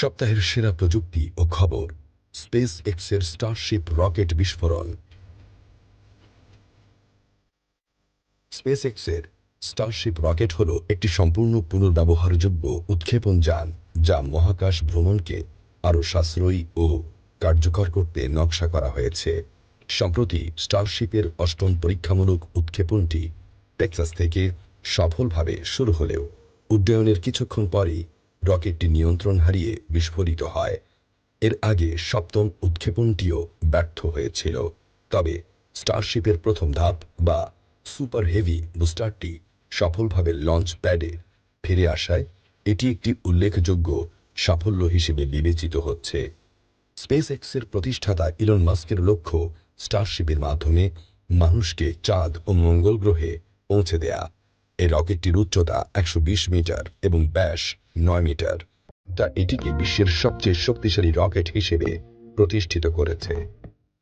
সপ্তাহের সেরা প্রযুক্তি ও খবর স্পেস এক্সের স্টারশিপ রকেট বিস্ফোরণ। স্পেস এক্সের স্টারশিপ রকেট হল একটি সম্পূর্ণ পুনর্ব্যবহারযোগ্য উৎক্ষেপণ যান, যা মহাকাশ ভ্রমণকে আরও সাশ্রয়ী ও কার্যকর করতে নকশা করা হয়েছে। সম্প্রতি স্টারশিপের অষ্টম পরীক্ষামূলক উৎক্ষেপণটি টেক্সাস থেকে সফলভাবে শুরু হলেও উড্ডয়নের কিছুক্ষণ পরই রকেটটি নিয়ন্ত্রণ হারিয়ে বিস্ফোরিত হয়। এর আগে সপ্তম উৎক্ষেপণটিও ব্যর্থ হয়েছিল। তবে স্টারশিপের প্রথম ধাপ বা সুপার হেভি বুস্টারটি সফলভাবে লঞ্চ প্যাডে ফিরে আসায় এটি একটি উল্লেখযোগ্য সাফল্য হিসেবে বিবেচিত হচ্ছে। স্পেস এক্সের প্রতিষ্ঠাতা ইলন মাস্কের লক্ষ্য স্টারশিপের মাধ্যমে মানুষকে চাঁদ ও মঙ্গল গ্রহে পৌঁছে দেয়া। এই রকেটটির উচ্চতা একশো বিশ মিটার এবং ব্যাস নয় মিটার। তা এটিকে বিশ্বের সবচেয়ে শক্তিশালী রকেট হিসেবে প্রতিষ্ঠিত করেছে।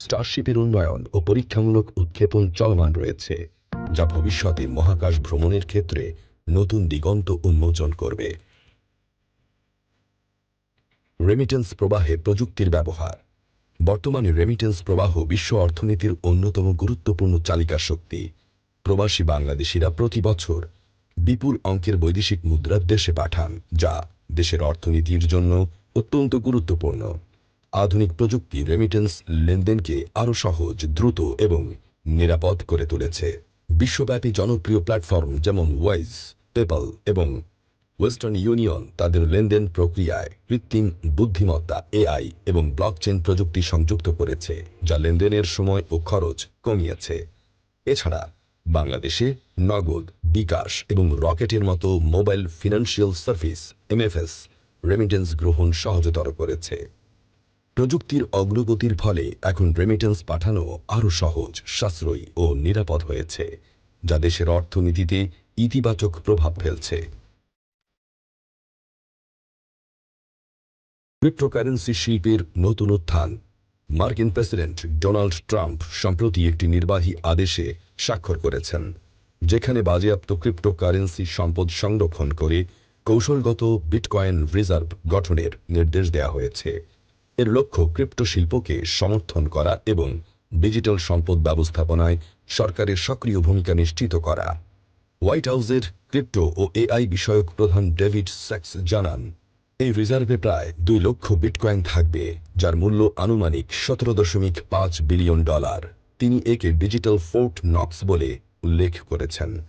স্টারশিপের উন্নয়ন ও পরীক্ষামূলক উৎক্ষেপণ চলমান রয়েছে, যা ভবিষ্যতে মহাকাশ ভ্রমণের ক্ষেত্রে নতুন দিগন্ত উন্মোচন করবে। রেমিটেন্স প্রবাহে প্রযুক্তির ব্যবহার। বর্তমানে রেমিটেন্স প্রবাহ বিশ্ব অর্থনীতির অন্যতম গুরুত্বপূর্ণ চালিকা শক্তি প্রবাসী বাংলাদেশিরা প্রতি বছর বিপুল অঙ্কের বৈদেশিক মুদ্রা দেশে পাঠান, যা দেশের অর্থনীতির জন্য অত্যন্ত গুরুত্বপূর্ণ। আধুনিক প্রযুক্তি রেমিটেন্স লেনদেনকে আরও সহজ, দ্রুত এবং নিরাপদ করে তুলেছে। বিশ্বব্যাপী জনপ্রিয় প্ল্যাটফর্ম যেমন ওয়াইজ পেপাল এবং ওয়েস্টার্ন ইউনিয়ন তাদের লেনদেন প্রক্রিয়ায় কৃত্রিম বুদ্ধিমত্তা এআই এবং ব্লকচেন প্রযুক্তি সংযুক্ত করেছে, যা লেনদেনের সময় ও খরচ কমিয়েছে। এছাড়া বাংলাদেশে নগদ, বিকাশ এবং রকেটের মতো mobile financial service, MFS remittance গ্রহণ সহজতর করেছে। প্রযুক্তির অগ্রগতির ফলে এখন রেমিটেন্স পাঠানো আরও সহজ, সাশ্রয়ী ও নিরাপদ হয়েছে, যা দেশের অর্থনীতিতে ইতিবাচক প্রভাব ফেলছে। ক্রিপ্টোকারেন্সি শিল্পের নতুন উত্থান মার্কিন প্রেসিডেন্ট ডোনাল্ড ট্রাম্প সম্প্রতি একটি নির্বাহী আদেশে স্বাক্ষর করেছেন, যেখানে বাজেয়াপ্ত ক্রিপ্টোকারেন্সি সম্পদ সংরক্ষণ করে কৌশলগত বিটকয়েন রিজার্ভ গঠনের নির্দেশ দেওয়া হয়েছে। এর লক্ষ্য ক্রিপ্টো শিল্পকে সমর্থন করা এবং ডিজিটাল সম্পদ ব্যবস্থাপনায় সরকারের সক্রিয় ভূমিকা নিশ্চিত করা। হোয়াইট হাউসের ক্রিপ্টো ও এআই বিষয়ক প্রধান ডেভিড স্যাক্স জানান এই রিজার্ভে প্রায় দুই লক্ষ বিটকয়েন থাকবে, যার মূল্য আনুমানিক সতেরো দশমিক পাঁচ বিলিয়ন ডলার। তিনি একে ডিজিটাল ফোর্ট নক্স বলে উল্লেখ করেছেন।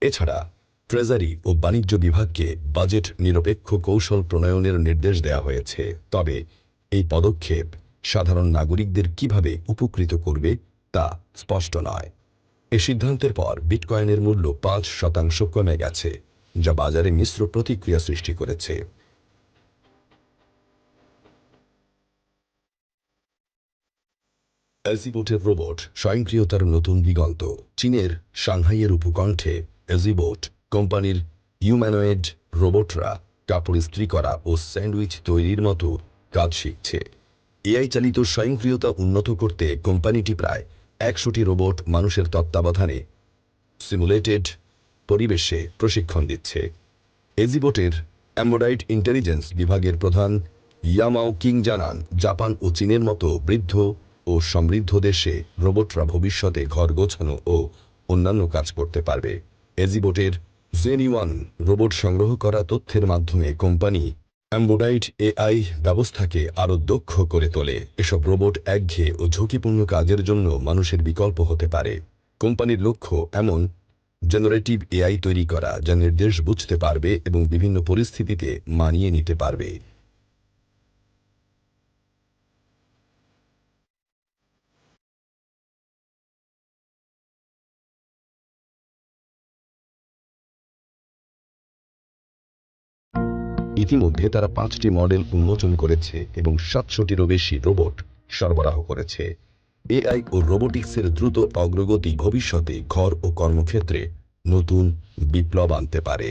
এছাড়া, ট্রেজারি ও বাণিজ্য বিভাগকে বাজেট নিরপেক্ষ কৌশল প্রণয়নের নির্দেশ দেওয়া হয়েছে। তবে, এই পদক্ষেপ সাধারণ নাগরিকদের কীভাবে উপকৃত করবে তা স্পষ্ট নয়। এ সিদ্ধান্তের পর বিটকয়েনের মূল্য পাঁচ শতাংশ কমে গেছে, যা বাজারে মিশ্র প্রতিক্রিয়া সৃষ্টি করেছে। এজিবোটের রোবট স্বয়ংক্রিয়তার নতুন দিগন্ত। চীনের সাংহাইয়ের উপকণ্ঠে এজিবোট কোম্পানির হিউম্যানয়েড রোবটরা কাপড় ইস্ত্রি করা ও স্যান্ডউইচ তৈরির মতো কাজ শিখছে। এআই চালিত স্বয়ংক্রিয়তা উন্নত করতে কোম্পানিটি প্রায় একশোটি রোবট মানুষের তত্ত্বাবধানে সিমুলেটেড পরিবেশে প্রশিক্ষণ দিচ্ছে। এজিবোটের অ্যাম্বোডাইট ইন্টেলিজেন্স বিভাগের প্রধান ইয়ামাও কিং জানান, জাপান ও চীনের মতো বৃদ্ধ ও সমৃদ্ধ দেশে রোবটরা ভবিষ্যতে ঘর গোছানো ও অন্যান্য কাজ করতে পারবে। এজিবোটের জেনিওয়ান রোবট সংগ্রহ করা তথ্যের মাধ্যমে কোম্পানি অ্যাম্বোডাইট এআই ব্যবস্থাকে আরও দক্ষ করে তোলে। এসব রোবট একঘেয়ে ও ঝুঁকিপূর্ণ কাজের জন্য মানুষের বিকল্প হতে পারে। কোম্পানির লক্ষ্য এমন, জেনারেটিভ এআই তৈরি করা যা নির্দেশ বুঝতে পারবে এবং বিভিন্ন পরিস্থিতিতে মানিয়ে নিতে পারবে। ইতিমধ্যে তারা পাঁচটি মডেল উন্মোচন করেছে এবং সাতশোটিরও বেশি রোবট সরবরাহ করেছে। এআই ও রোবোটিক্সের দ্রুত অগ্রগতি ভবিষ্যতে ঘর ও কর্মক্ষেত্রে নতুন বিপ্লব আনতে পারে।